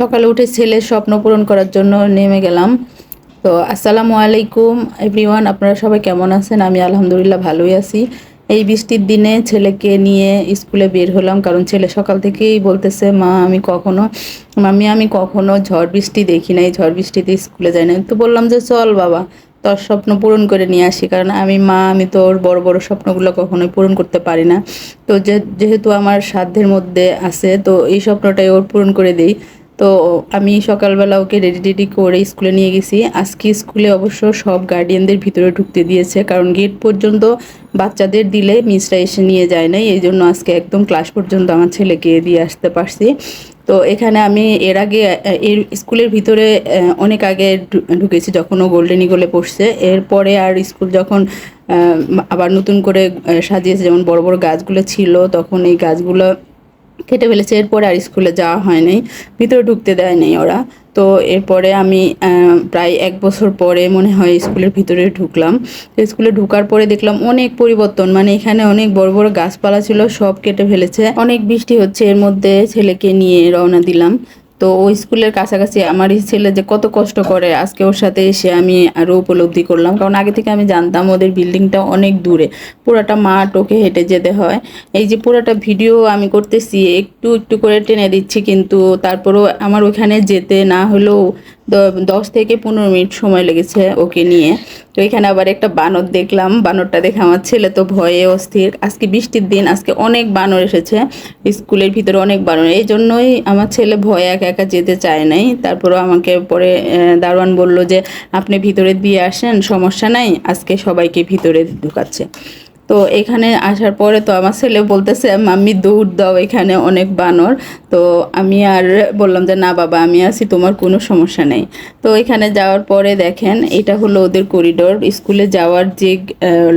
সকালে উঠে ছেলের স্বপ্ন পূরণ করার জন্য নেমে গেলাম। তো আসসালামু আলাইকুম, এভরিওয়ান, আপনারা সবাই কেমন আছেন? আমি আলহামদুলিল্লাহ ভালোই আছি। এই বৃষ্টির দিনে ছেলেকে নিয়ে স্কুলে বের হলাম, কারণ ছেলে সকাল থেকেই বলতেছে, মা, আমি কখনো মামি আমি কখনো ঝড় বৃষ্টি দেখি নাই, ঝড় বৃষ্টিতে স্কুলে যাই না তো বললাম যে, চল বাবা, তোর স্বপ্ন পূরণ করে নিয়ে আসি, কারণ আমি, মা, আমি তোর বড় বড় স্বপ্নগুলো কখনোই পূরণ করতে পারি না। তো যেহেতু আমার সাধ্যের মধ্যে আছে, তো এই স্বপ্নটাই ওর পূরণ করে দিই। তো আমি সকালবেলা ওকে রেডি রেডি করে স্কুলে নিয়ে গেছি। আজকে স্কুলে অবশ্য সব গার্ডিয়ানদের ভিতরে ঢুকতে দিয়েছে, কারণ গেট পর্যন্ত বাচ্চাদের দিলে মিসরা এসে নিয়ে যায় নাই, এই জন্য আজকে একদম ক্লাস পর্যন্ত আমার ছেলেকে দিয়ে আসতে পারছি। তো এখানে আমি এর আগে, এর স্কুলের ভিতরে অনেক আগে ঢুকেছি যখন ও গোল্ডেন ইগলে পড়ছে। এরপরে আর স্কুল যখন আবার নতুন করে সাজিয়েছে, যেমন বড় বড় গাছগুলো ছিল, তখন এই গাছগুলো কেটে ফেলেছে, এরপরে আর স্কুলে যাওয়া হয় নাই, ভিতরে ঢুকতে দেয় নাই ওরা। তো এরপরে আমি প্রায় এক বছর পরে মনে হয় স্কুলের ভিতরে ঢুকলাম। তো স্কুলে ঢুকার পরে দেখলাম অনেক পরিবর্তন মানে এখানে অনেক বড় বড় গাছপালা ছিল, সব কেটে ফেলেছে। অনেক বৃষ্টি হচ্ছে, এর মধ্যে ছেলেকে নিয়ে রওনা দিলাম। তো ওই স্কুলের কাছাকাছি আমার এই ছেলে যে কত কষ্ট করে আজকে ওর সাথে এসে আমি আরও উপলব্ধি করলাম। কারণ আগে থেকে আমি জানতাম ওদের বিল্ডিংটা অনেক দূরে। পুরাটা মাঠ, ওকে হেঁটে যেতে হয়। এই যে পুরাটা ভিডিও আমি করতেছি, একটু একটু করে টেনে দিচ্ছি কিন্তু তারপরেও আমার ওখানে যেতে না হলেও দশ থেকে পনেরো মিনিট সময় লেগেছে ওকে নিয়ে। তো এখানে আবার একটা বানর দেখলাম। বানরটা দেখে আমার ছেলে তো ভয়ে অস্থির। আজকে বৃষ্টির দিন, আজকে অনেক বানর এসেছে। স্কুলের ভিতরে অনেক বানর। এই জন্যই আমার ছেলে ভয়ে একা একা যেতে চায় নাই। তারপরেও আমাকে পরে দারোয়ান বলল যে, আপনি ভিতরে দিয়ে আসেন, সমস্যা নাই। আজকে সবাইকে ভিতরে ঢুকাচ্ছে। তো এখানে আসার পরে তো আমার ছেলে বলতেছে, মাম্মি দৌড় দাও এখানে অনেক বানর। তো আমি আর বললাম যে, না বাবা, আমি আছি, তোমার কোনো সমস্যা নেই। তো এখানে যাওয়ার পরে দেখেন, এটা হলো ওদের করিডোর স্কুলে যাওয়ার যে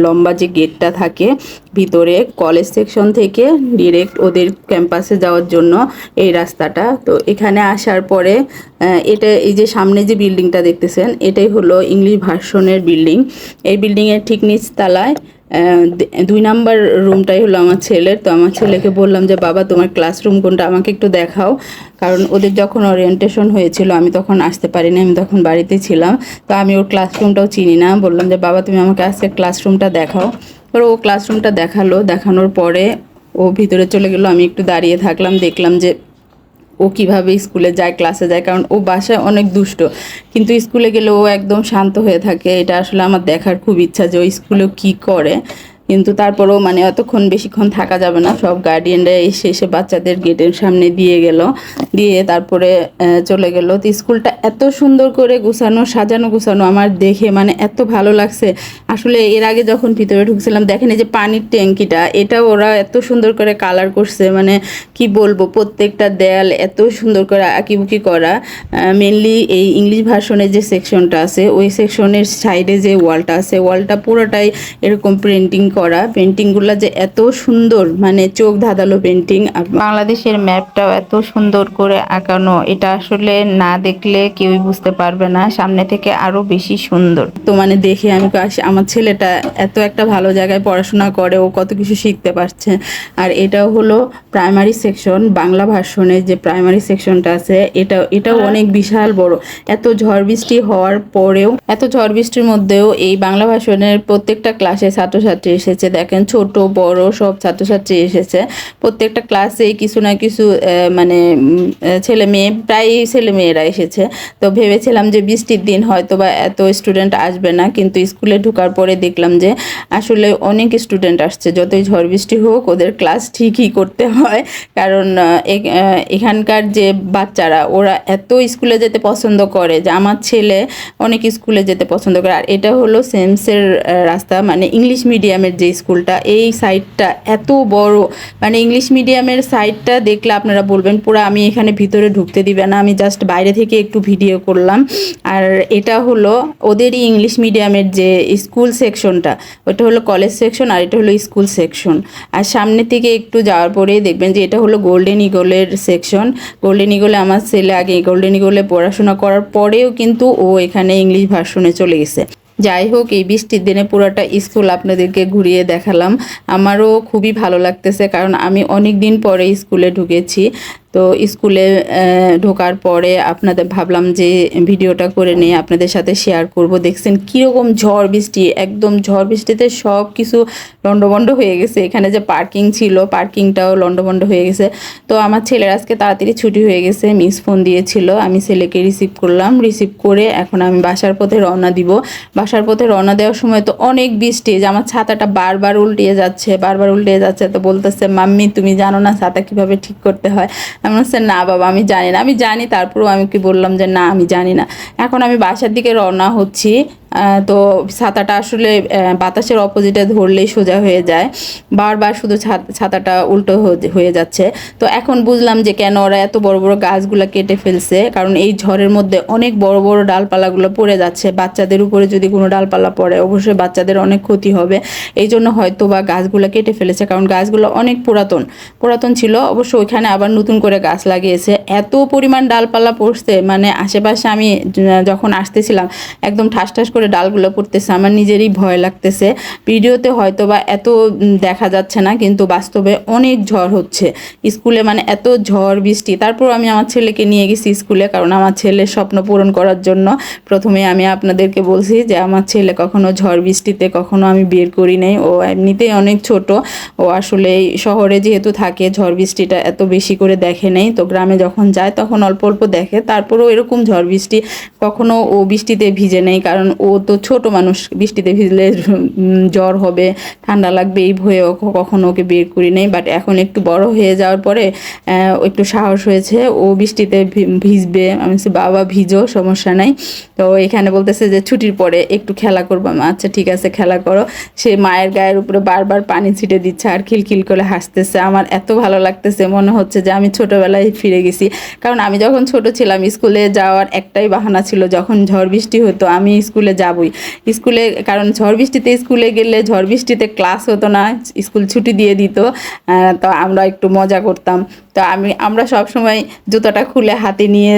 লম্বা যে গেটটা থাকে ভিতরে কলেজ সেকশন থেকে ডিরেক্ট ওদের ক্যাম্পাসে যাওয়ার জন্য এই রাস্তাটা। তো এখানে আসার পরে এটা এই যে সামনে যে বিল্ডিংটা দেখতেছেন, এটাই হলো ইংলিশ ভার্সনের বিল্ডিং এই বিল্ডিংয়ের ঠিক নিচ তলায় দুই নাম্বার রুমটাই হলো আমার ছেলের। তো আমার ছেলেকে বললাম যে, বাবা, তোমার ক্লাসরুম কোনটা? আমাকে একটু দেখাও। কারণ ওদের যখন ওরিয়েন্টেশন হয়েছিল, আমি তখন আসতে পারিনি, আমি তখন বাড়িতে ছিলাম। তো আমি ওর ক্লাসরুমটাও চিনি না। বললাম যে, বাবা, তুমি আমাকে আজকে ক্লাসরুমটা দেখাও। তো ও ক্লাসরুমটা দেখাল। দেখানোর পরে ও ভিতরে চলে গেলো। আমি একটু দাঁড়িয়ে থাকলাম, দেখলাম যে ও কীভাবে স্কুলে যায়, ক্লাসে যায়, কারণ ও বাসায় অনেক দুষ্ট। কিন্তু স্কুলে গেলে ও একদম শান্ত হয়ে থাকে। এটা আসলে আমার দেখার খুব ইচ্ছা যে ও স্কুলেও কী করে। কিন্তু তারপরেও মানে অতক্ষণ বেশিক্ষণ থাকা যাবে না, সব গার্ডিয়ানরা এসে এসে বাচ্চাদের গেটের সামনে দিয়ে গেল, দিয়ে তারপরে চলে গেল। তো স্কুলটা এত সুন্দর করে গুছানো, সাজানো গুছানো আমার দেখে মানে এত ভালো লাগছে। আসলে এর আগে যখন ভিতরে ঢুকছিলাম, দেখেন এই যে পানির ট্যাঙ্কিটা এটা ওরা এত সুন্দর করে কালার করছে মানে কি বলব, প্রত্যেকটা দেয়াল এত সুন্দর করে আঁকিবুকি করা। মেনলি এই ইংলিশ ভার্সনের যে সেকশনটা আছে, ওই সেকশনের সাইডে যে ওয়ালটা আছে ওয়ালটা পুরোটাই এরকম প্রিন্টিং করা পেন্টিংগুলো যে এত সুন্দর মানে চোখ ধাঁধালো পেন্টিং আর বাংলাদেশের ম্যাপটাও এত সুন্দর করে আঁকানো এটা আসলে না দেখলে কেউই বুঝতে পারবে না সামনে থেকে আরও বেশি সুন্দর। তো মানে দেখে আমি আমার ছেলেটা এত একটা ভালো জায়গায় পড়াশোনা করে ও কত কিছু শিখতে পারছে। আর এটাও হলো প্রাইমারি সেকশন বাংলা ভার্সনের যে প্রাইমারি সেকশনটা আছে এটা এটাও অনেক বিশাল বড়। এত ঝড় বৃষ্টি হওয়ার পরেও এত ঝড় বৃষ্টির মধ্যেও এই বাংলা ভাষণের প্রত্যেকটা ক্লাসে ছাত্রছাত্রী এসেছে, দেখেন ছোট, বড় সব ছাত্রছাত্রী এসেছে। প্রত্যেকটা ক্লাসে কিছু না কিছু মানে ছেলে মেয়ে, প্রায় ছেলে মেয়েরা এসেছে। তো ভেবেছিলাম যে বৃষ্টির দিন হয়তো বা এত স্টুডেন্ট আসবে না, কিন্তু স্কুলে ঢুকার পরে দেখলাম যে আসলে অনেক স্টুডেন্ট আসছে। যতই ঝড় বৃষ্টি হোক, ওদের ক্লাস ঠিকই করতে হয়। কারণ এখানকার যে বাচ্চারা, ওরা এত স্কুলে যেতে পছন্দ করে যে আমার ছেলে অনেক স্কুলে যেতে পছন্দ করে। আর এটা হলো সেমসের রাস্তা মানে ইংলিশ মিডিয়ামের যে স্কুলটা, এই সাইডটা এত বড়। মানে ইংলিশ মিডিয়ামের সাইডটা দেখলে আপনারা বলবেন পুরো আমি এখানে ভিতরে ঢুকতে দিবে না, আমি জাস্ট বাইরে থেকে একটু ভিডিও করলাম। আর এটা হলো ওদেরই ইংলিশ মিডিয়ামের যে স্কুল সেকশনটা, ওটা হলো কলেজ সেকশন আর এটা হলো স্কুল সেকশন। আর সামনে থেকে একটু যাওয়ার পরেই দেখবেন যে এটা হলো গোল্ডেন ইগলের সেকশন। গোল্ডেন ইগলে আমার ছেলে আগে গোল্ডেন ইগলে পড়াশোনা করার পরেও কিন্তু ও এখানে ইংলিশ ভার্সনে চলে গেছে। যাই হোক, এই বৃষ্টির দিনে পুরোটা স্কুল আপনাদেরকে ঘুরিয়ে দেখালাম। আমারও খুবই ভালো লাগতেছে, কারণ আমি অনেক দিন পরে স্কুলে ঢুকেছি। তো স্কুলে ঢোকার পরে আপনাদের ভাবলাম যে ভিডিওটা করে নিয়ে আপনাদের সাথে শেয়ার করব। দেখছেন কীরকম ঝড় বৃষ্টি, একদম ঝড় বৃষ্টিতে সব কিছু লণ্ডভণ্ড হয়ে গেছে। এখানে যে পার্কিং ছিল পার্কিংটাও লণ্ডভণ্ড হয়ে গেছে। তো আমার ছেলের আজকে তাড়াতাড়ি ছুটি হয়ে গেছে মিস ফোন দিয়েছিল। আমি ছেলেকে রিসিভ করলাম। রিসিভ করে এখন আমি বাসার পথে রওনা দিব। বাসার পথে রওনা দেওয়ার সময় তো অনেক বৃষ্টি, যে আমার ছাতাটা বারবার উল্টিয়ে যাচ্ছে, বারবার উল্টিয়ে যাচ্ছে। তো বলতেছে, মাম্মি, তুমি জানো না ছাতা কীভাবে ঠিক করতে হয়? আমি বলছি না বাবা, আমি জানি না। আমি জানি, তারপরেও আমি কি বললাম যে, না, আমি জানি না। এখন আমি বাসার দিকে রওনা হচ্ছি। তো ছাতাটা আসলে বাতাসের অপোজিটে ধরলেই সোজা হয়ে যায়। বারবার শুধু ছাতাটা উল্টো হয়ে যাচ্ছে। তো এখন বুঝলাম যে কেন ওরা এত বড় বড় গাছগুলো কেটে ফেলছে। কারণ এই ঝড়ের মধ্যে অনেক বড় বড় ডালপালাগুলো পড়ে যাচ্ছে। বাচ্চাদের উপরে যদি কোনো ডালপালা পড়ে, অবশ্যই বাচ্চাদের অনেক ক্ষতি হবে। এই জন্য হয়তো বা গাছগুলো কেটে ফেলেছে। কারণ গাছগুলো অনেক পুরাতন। পুরাতন ছিল, অবশ্য ওইখানে আবার নতুন করে গাছ লাগিয়েছে। এত পরিমাণ ডালপালা পড়ছে মানে আশেপাশে আমি যখন আসতেছিলাম, একদম ঠাস ঠাস করে ডালগুলো পড়তেছে, আমার নিজেরই ভয় লাগতেছে। ভিডিওতে হয়তো বা এত দেখা যাচ্ছে না, কিন্তু বাস্তবে অনেক ঝড় হচ্ছে। স্কুলে মানে এত ঝড়, বৃষ্টি তারপর আমি আমার ছেলেকে নিয়ে গেছি স্কুলে, কারণ আমার ছেলের স্বপ্ন পূরণ করার জন্য প্রথমে আমি আপনাদেরকে বলছি যে, আমার ছেলে কখনো ঝড়, বৃষ্টিতে কখনো আমি বের করি নাই। ও এমনিতেই অনেক ছোট, ও আসলে শহরে যেহেতু থাকে, ঝড়, বৃষ্টিটা এত বেশি করে দেখে নেই। তো গ্রামে যখন যায়, তখন অল্প অল্প দেখে, তারপরেও এরকম ঝড়, বৃষ্টি কখনো ও বৃষ্টিতে ভিজে নেই, কারণ ও তো ছোট মানুষ বৃষ্টিতে ভিজলে জ্বর হবে ঠান্ডা লাগবে এই ভয়ে ও কখনো ওকে বের করি নেই বাট এখন একটু বড় হয়ে যাওয়ার পরে একটু সাহস হয়েছে ও বৃষ্টিতে ভিজবে আমি বলছি, বাবা ভিজো সমস্যা নাই। তো এখানে বলতেছে যে ছুটির পরে একটু খেলা করব। আচ্ছা ঠিক আছে খেলা করো। সে মায়ের গায়ের উপরে বারবার পানি ছিটে দিচ্ছে আর খিলখিল করে হাসতেছে। আমার এত ভালো লাগতেছে মনে হচ্ছে যে আমি ছোটোবেলায় ফিরে গেছি। কারণ আমি যখন ছোট ছিলাম স্কুলে যাওয়ার একটাই বাহানা ছিল যখন ঝড় বৃষ্টি হতো আমি স্কুলে যাবই। স্কুলে, কারণ ঝড় বৃষ্টিতে স্কুলে গেলে ঝড় বৃষ্টিতে ক্লাস হতো না, স্কুল ছুটি দিয়ে দিত তো আমরা একটু মজা করতাম। তো আমি, আমরা সব সময় জুতোটা খুলে হাতে নিয়ে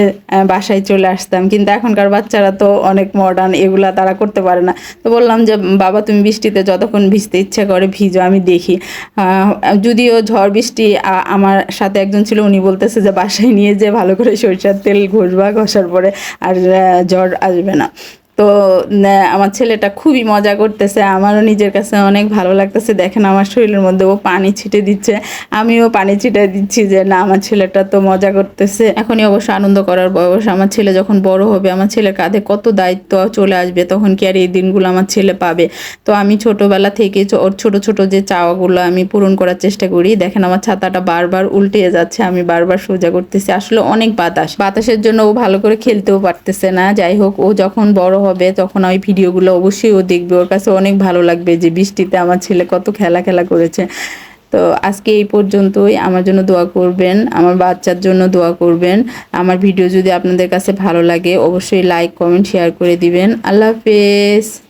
বাসায় চলে আসতাম। কিন্তু এখনকার বাচ্চারা তো অনেক মডার্ন এগুলা তারা করতে পারে না। তো বললাম যে, বাবা, তুমি বৃষ্টিতে যতক্ষণ ভিজতে ইচ্ছে করে ভিজো, আমি দেখি। যদিও ঝড় বৃষ্টি আমার সাথে একজন ছিল, উনি বলতেছে যে, বাসায় নিয়ে যে ভালো করে সরিষার তেল ঘষবা, ঘষার পরে আর জ্বর আসবে না। তো আমার ছেলেটা খুবই মজা করতেছে। আমারও নিজের কাছে অনেক ভালো লাগতেছে। দেখেন আমার শরীরের মধ্যে ও পানি ছিটে দিচ্ছে। আমিও পানি ছিটে দিচ্ছি যে, না, আমার ছেলেটা তো মজা করতেছে। এখনই অবশ্য আনন্দ করার বয়স। আমার ছেলে যখন বড় হবে, আমার ছেলের কাঁধে কত দায়িত্ব চলে আসবে, তখন কি আর এই দিনগুলো আমার ছেলে পাবে? তো আমি ছোটোবেলা থেকে ওর ছোট ছোট যে চাওয়াগুলো আমি পূরণ করার চেষ্টা করি। দেখেন আমার ছাতাটা বারবার উল্টে যাচ্ছে, আমি বারবার সোজা করতেছি। আসলে অনেক বাতাস। বাতাসের জন্য ও ভালো করে খেলতেও পারতেছে না। যাই হোক, ও যখন বড় হবে, তখন ওই ভিডিওগুলো অবশ্যই ও দেখবে। ওর কাছে অনেক ভালো লাগবে যে বৃষ্টিতে আমার ছেলে কত খেলা খেলা করেছে। তো আজকে এই পর্যন্তই। আমার জন্য দোয়া করবেন, আমার বাচ্চার জন্য দোয়া করবেন। আমার ভিডিও যদি আপনাদের কাছে ভালো লাগে, অবশ্যই লাইক কমেন্ট শেয়ার করে দিবেন। আল্লাহ হাফেজ।